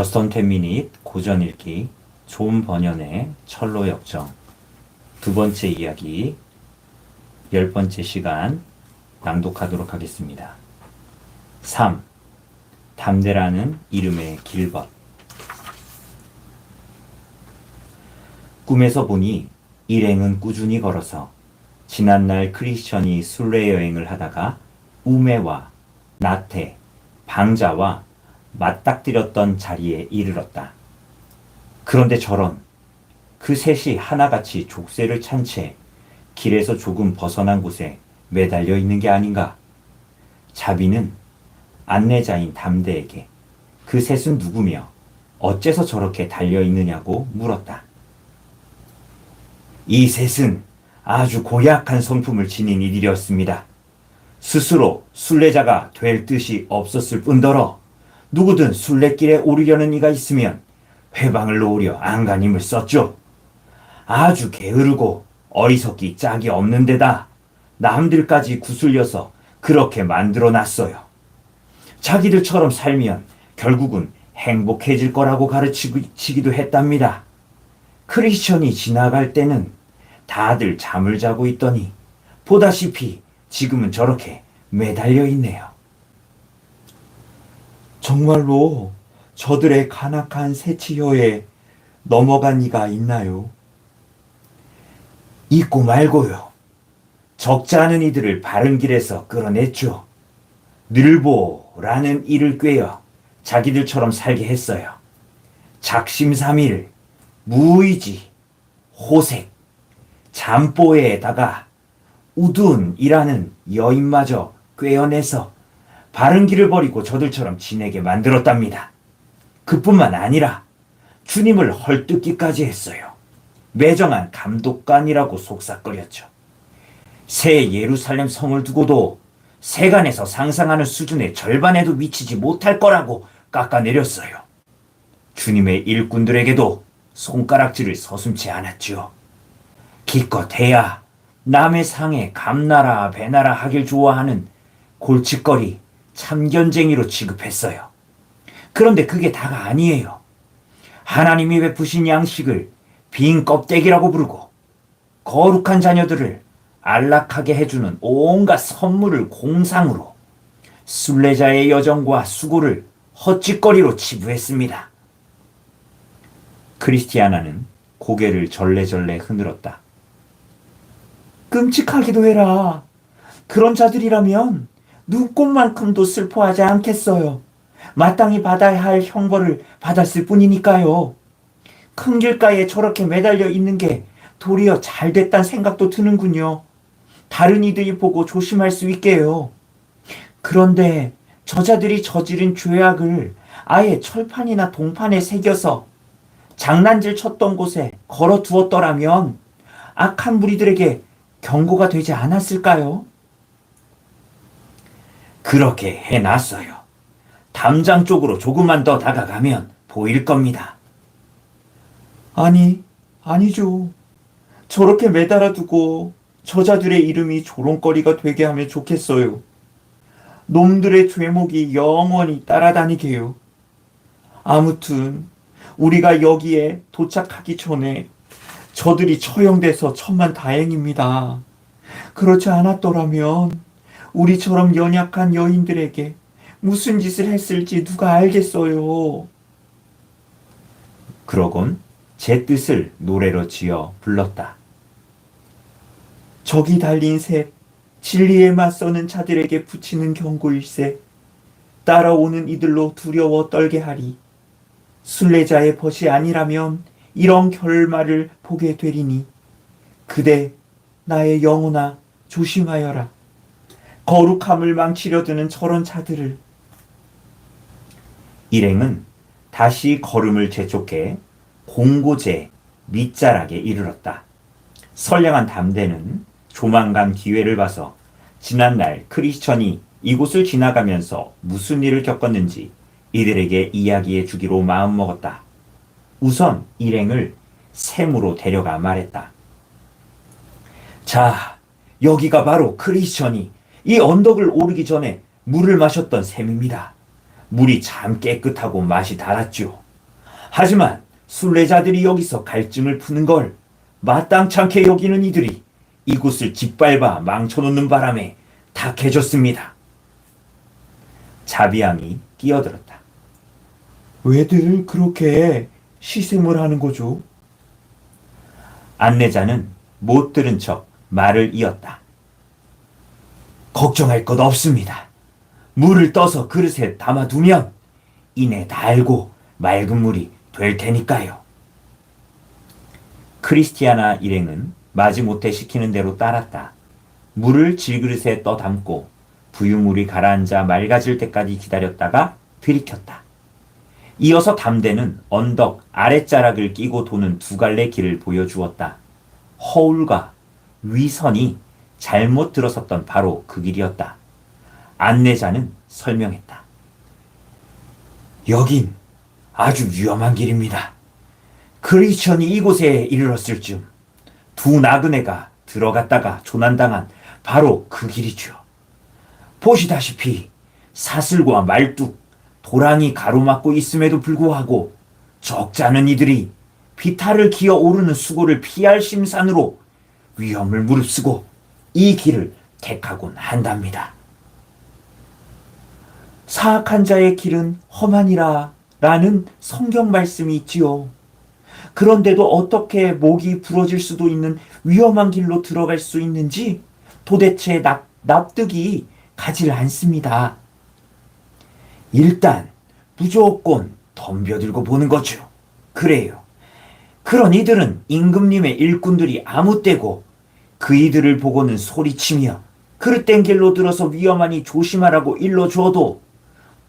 저스턴 텐미닛 고전 읽기 좋은 번연의 철로 역정 두 번째 이야기 열 번째 시간 낭독하도록 하겠습니다. 3. 담대라는 이름의 길벗 꿈에서 보니 일행은 꾸준히 걸어서 지난날 크리스천이 순례 여행을 하다가 우메와 나테, 방자와 맞닥뜨렸던 자리에 이르렀다. 그런데 저런 그 셋이 하나같이 족쇄를 찬 채 길에서 조금 벗어난 곳에 매달려 있는 게 아닌가. 자비는 안내자인 담대에게 그 셋은 누구며 어째서 저렇게 달려 있느냐고 물었다. 이 셋은 아주 고약한 성품을 지닌 이들이었습니다. 스스로 순례자가 될 뜻이 없었을 뿐더러 누구든 순례길에 오르려는 이가 있으면 회방을 놓으려 안간힘을 썼죠. 아주 게으르고 어리석기 짝이 없는 데다 남들까지 구슬려서 그렇게 만들어 놨어요. 자기들처럼 살면 결국은 행복해질 거라고 가르치기도 했답니다. 크리스천이 지나갈 때는 다들 잠을 자고 있더니 보다시피 지금은 저렇게 매달려 있네요. 정말로 저들의 간악한 새치혀에 넘어간 이가 있나요? 있고 말고요. 적지 않은 이들을 바른 길에서 끌어냈죠. 늘보라는 이를 꿰어 자기들처럼 살게 했어요. 작심삼일, 무의지, 호색, 잠보에다가 우둔이라는 여인마저 꿰어내서 바른 길을 버리고 저들처럼 지내게 만들었답니다. 그뿐만 아니라 주님을 헐뜯기까지 했어요. 매정한 감독관이라고 속삭거렸죠. 새 예루살렘 성을 두고도 세간에서 상상하는 수준의 절반에도 미치지 못할 거라고 깎아내렸어요. 주님의 일꾼들에게도 손가락질을 서슴지 않았지요. 기껏 해야 남의 상에 감나라 배나라 하길 좋아하는 골칫거리 참견쟁이로 취급했어요. 그런데 그게 다가 아니에요. 하나님이 베푸신 양식을 빈 껍데기라고 부르고 거룩한 자녀들을 안락하게 해주는 온갖 선물을 공상으로 순례자의 여정과 수고를 헛짓거리로 치부했습니다. 크리스티아나는 고개를 절레절레 흔들었다. 끔찍하기도 해라. 그런 자들이라면 눈꽃만큼도 슬퍼하지 않겠어요. 마땅히 받아야 할 형벌을 받았을 뿐이니까요. 큰 길가에 저렇게 매달려 있는 게 도리어 잘 됐단 생각도 드는군요. 다른 이들이 보고 조심할 수 있게요. 그런데 저자들이 저지른 죄악을 아예 철판이나 동판에 새겨서 장난질 쳤던 곳에 걸어 두었더라면 악한 무리들에게 경고가 되지 않았을까요? 그렇게 해놨어요. 담장 쪽으로 조금만 더 다가가면 보일 겁니다. 아니, 아니죠. 저렇게 매달아 두고 저자들의 이름이 조롱거리가 되게 하면 좋겠어요. 놈들의 죄목이 영원히 따라다니게요. 아무튼 우리가 여기에 도착하기 전에 저들이 처형돼서 천만 다행입니다. 그렇지 않았더라면 우리처럼 연약한 여인들에게 무슨 짓을 했을지 누가 알겠어요. 그러곤 제 뜻을 노래로 지어 불렀다. 저기 달린 새, 진리에 맞서는 자들에게 붙이는 경고일세. 따라오는 이들로 두려워 떨게 하리. 순례자의 벗이 아니라면 이런 결말을 보게 되리니 그대 나의 영혼아 조심하여라. 거룩함을 망치려 드는 저런 자들을 일행은 다시 걸음을 재촉해 공고제 밑자락에 이르렀다. 선량한 담대는 조만간 기회를 봐서 지난날 크리스천이 이곳을 지나가면서 무슨 일을 겪었는지 이들에게 이야기해 주기로 마음먹었다. 우선 일행을 샘으로 데려가 말했다. 자, 여기가 바로 크리스천이 이 언덕을 오르기 전에 물을 마셨던 샘입니다. 물이 참 깨끗하고 맛이 달았죠. 하지만 순례자들이 여기서 갈증을 푸는 걸 마땅찮게 여기는 이들이 이곳을 짓밟아 망쳐놓는 바람에 탁해졌습니다. 자비함이 끼어들었다. 왜들 그렇게 시샘을 하는 거죠? 안내자는 못 들은 척 말을 이었다. 걱정할 것 없습니다. 물을 떠서 그릇에 담아두면 이내 달고 맑은 물이 될 테니까요. 크리스티아나 일행은 마지못해 시키는 대로 따랐다. 물을 질그릇에 떠 담고 부유물이 가라앉아 맑아질 때까지 기다렸다가 들이켰다. 이어서 담대는 언덕 아랫자락을 끼고 도는 두 갈래 길을 보여주었다. 허울과 위선이 잘못 들어섰던 바로 그 길이었다. 안내자는 설명했다. 여긴 아주 위험한 길입니다. 크리스천이 이곳에 이르렀을 즈음 두 나그네가 들어갔다가 조난당한 바로 그 길이죠. 보시다시피 사슬과 말뚝, 도랑이 가로막고 있음에도 불구하고 적잖은 이들이 비탈을 기어 오르는 수고를 피할 심산으로 위험을 무릅쓰고 이 길을 택하곤 한답니다. 사악한 자의 길은 험하니라 라는 성경 말씀이 있지요. 그런데도 어떻게 목이 부러질 수도 있는 위험한 길로 들어갈 수 있는지 도대체 납, 납득이 가질 않습니다. 일단 무조건 덤벼들고 보는 거죠. 그래요. 그런 이들은 임금님의 일꾼들이 아무 때고 그 이들을 보고는 소리치며 그릇된 길로 들어서 위험하니 조심하라고 일러줘도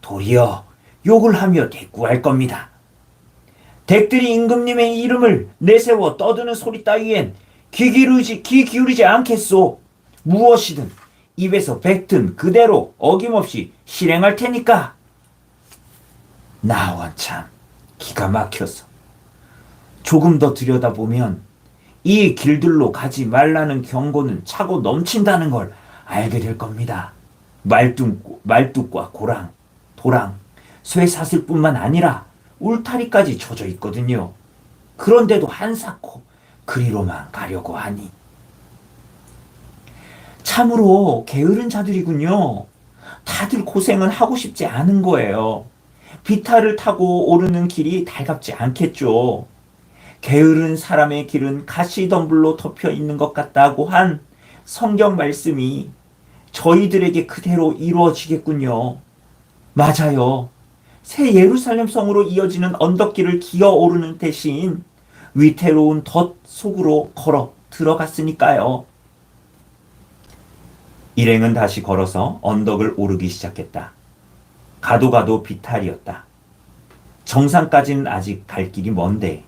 도리어 욕을 하며 대꾸할 겁니다. 댁들이 임금님의 이름을 내세워 떠드는 소리 따위엔 귀 기울이지, 귀 기울이지 않겠소. 무엇이든 입에서 뱉은 그대로 어김없이 실행할 테니까. 나원 참 기가 막혀서 조금 더 들여다보면 이 길들로 가지 말라는 경고는 차고 넘친다는 걸 알게 될 겁니다. 말뚝, 말뚝과 고랑, 도랑, 쇠사슬뿐만 아니라 울타리까지 쳐져 있거든요. 그런데도 한사코 그리로만 가려고 하니. 참으로 게으른 자들이군요. 다들 고생을 하고 싶지 않은 거예요. 비탈을 타고 오르는 길이 달갑지 않겠죠. 게으른 사람의 길은 가시덤불로 덮여 있는 것 같다고 한 성경 말씀이 저희들에게 그대로 이루어지겠군요. 맞아요. 새 예루살렘 성으로 이어지는 언덕길을 기어 오르는 대신 위태로운 덫 속으로 걸어 들어갔으니까요. 일행은 다시 걸어서 언덕을 오르기 시작했다. 가도 가도 비탈이었다. 정상까지는 아직 갈 길이 먼데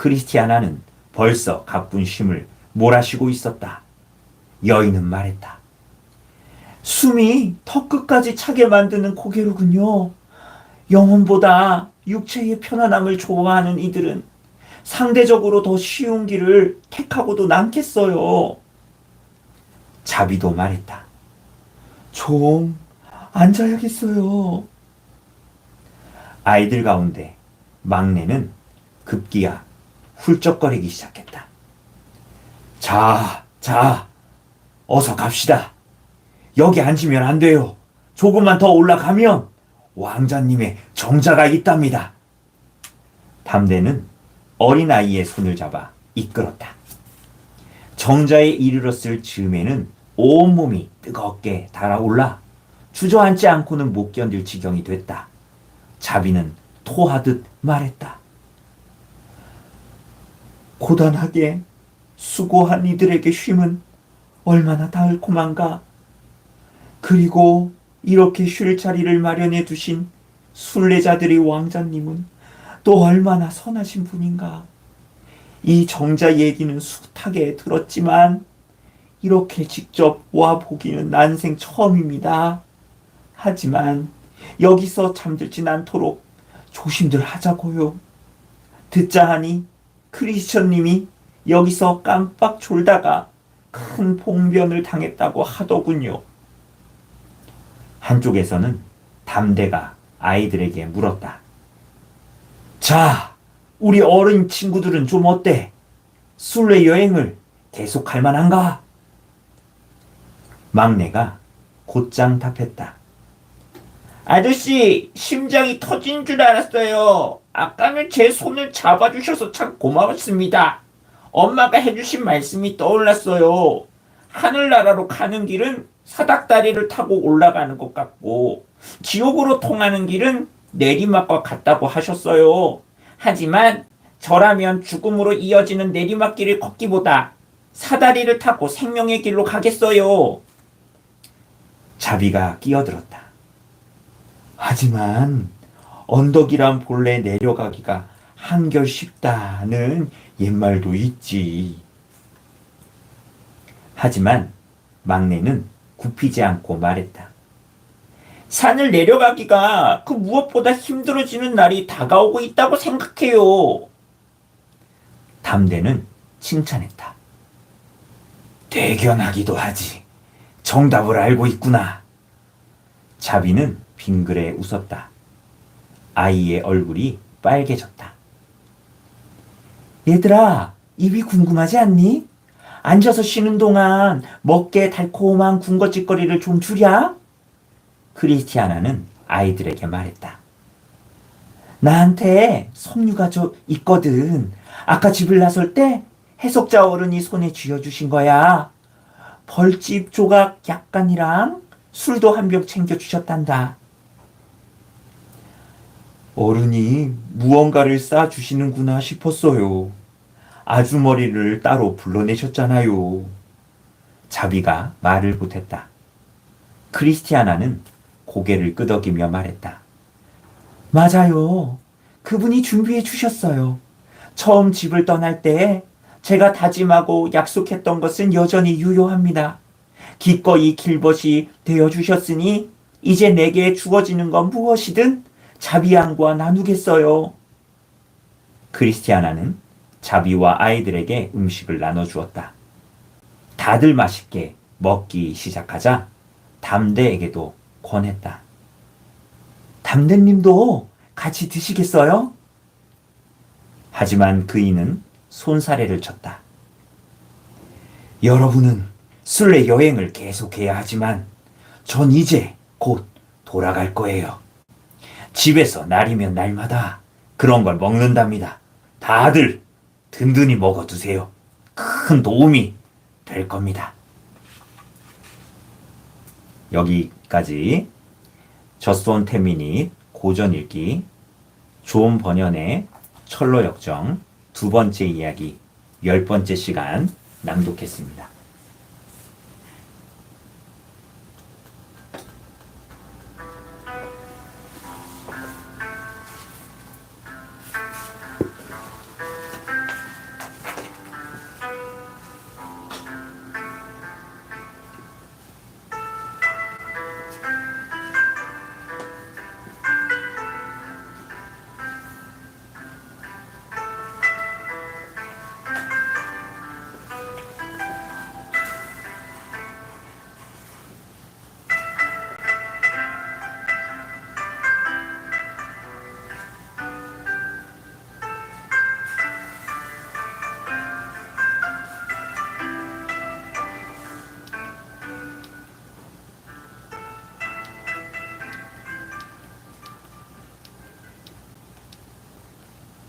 크리스티아나는 벌써 가쁜 쉼을 몰아쉬고 있었다. 여인은 말했다. 숨이 턱 끝까지 차게 만드는 고개로군요. 영혼보다 육체의 편안함을 좋아하는 이들은 상대적으로 더 쉬운 길을 택하고도 남겠어요. 자비도 말했다. 좀 앉아야겠어요. 아이들 가운데 막내는 급기야 훌쩍거리기 시작했다. 자, 자, 어서 갑시다. 여기 앉으면 안 돼요. 조금만 더 올라가면 왕자님의 정자가 있답니다. 담대는 어린아이의 손을 잡아 이끌었다. 정자에 이르렀을 즈음에는 온몸이 뜨겁게 달아올라 주저앉지 않고는 못 견딜 지경이 됐다. 자비는 토하듯 말했다. 고단하게 수고한 이들에게 쉼은 얼마나 달콤한가. 그리고 이렇게 쉴 자리를 마련해 두신 순례자들의 왕자님은 또 얼마나 선하신 분인가. 이 정자 얘기는 숱하게 들었지만 이렇게 직접 와 보기는 난생 처음입니다. 하지만 여기서 잠들진 않도록 조심들 하자고요. 듣자 하니 크리스천님이 여기서 깜빡 졸다가 큰 봉변을 당했다고 하더군요. 한쪽에서는 담대가 아이들에게 물었다. 자, 우리 어른 친구들은 좀 어때? 순례 여행을 계속할 만한가? 막내가 곧장 답했다. 아저씨, 심장이 터진 줄 알았어요. 아까는 제 손을 잡아주셔서 참 고마웠습니다. 엄마가 해주신 말씀이 떠올랐어요. 하늘나라로 가는 길은 사닥다리를 타고 올라가는 것 같고, 지옥으로 통하는 길은 내리막과 같다고 하셨어요. 하지만 저라면 죽음으로 이어지는 내리막길을 걷기보다 사다리를 타고 생명의 길로 가겠어요. 자비가 끼어들었다. 하지만 언덕이란 본래 내려가기가 한결 쉽다는 옛말도 있지. 하지만 막내는 굽히지 않고 말했다. 산을 내려가기가 그 무엇보다 힘들어지는 날이 다가오고 있다고 생각해요. 담대는 칭찬했다. 대견하기도 하지. 정답을 알고 있구나. 자비는 빙그레 웃었다. 아이의 얼굴이 빨개졌다. 얘들아, 입이 궁금하지 않니? 앉아서 쉬는 동안 먹게 달콤한 군것질거리를 좀 주랴? 크리스티아나는 아이들에게 말했다. 나한테 섬유가 저 있거든. 아까 집을 나설 때 해석자 어른이 손에 쥐어주신 거야. 벌집 조각 약간이랑 술도 한 병 챙겨주셨단다. 어른이 무언가를 싸주시는구나 싶었어요. 아주머니를 따로 불러내셨잖아요. 자비가 말을 못했다. 크리스티아나는 고개를 끄덕이며 말했다. 맞아요. 그분이 준비해 주셨어요. 처음 집을 떠날 때 제가 다짐하고 약속했던 것은 여전히 유효합니다. 기꺼이 길벗이 되어 주셨으니 이제 내게 주어지는 건 무엇이든 자비양과 나누겠어요. 크리스티아나는 자비와 아이들에게 음식을 나눠주었다. 다들 맛있게 먹기 시작하자 담대에게도 권했다. 담대님도 같이 드시겠어요? 하지만 그이는 손사래를 쳤다. 여러분은 순례 여행을 계속해야 하지만 전 이제 곧 돌아갈 거예요. 집에서 날이면 날마다 그런 걸 먹는답니다. 다들 든든히 먹어두세요. 큰 도움이 될 겁니다. 여기까지 저스온 태민이 고전 읽기 좋은 번연의 철로 역정 두 번째 이야기 열 번째 시간 낭독했습니다.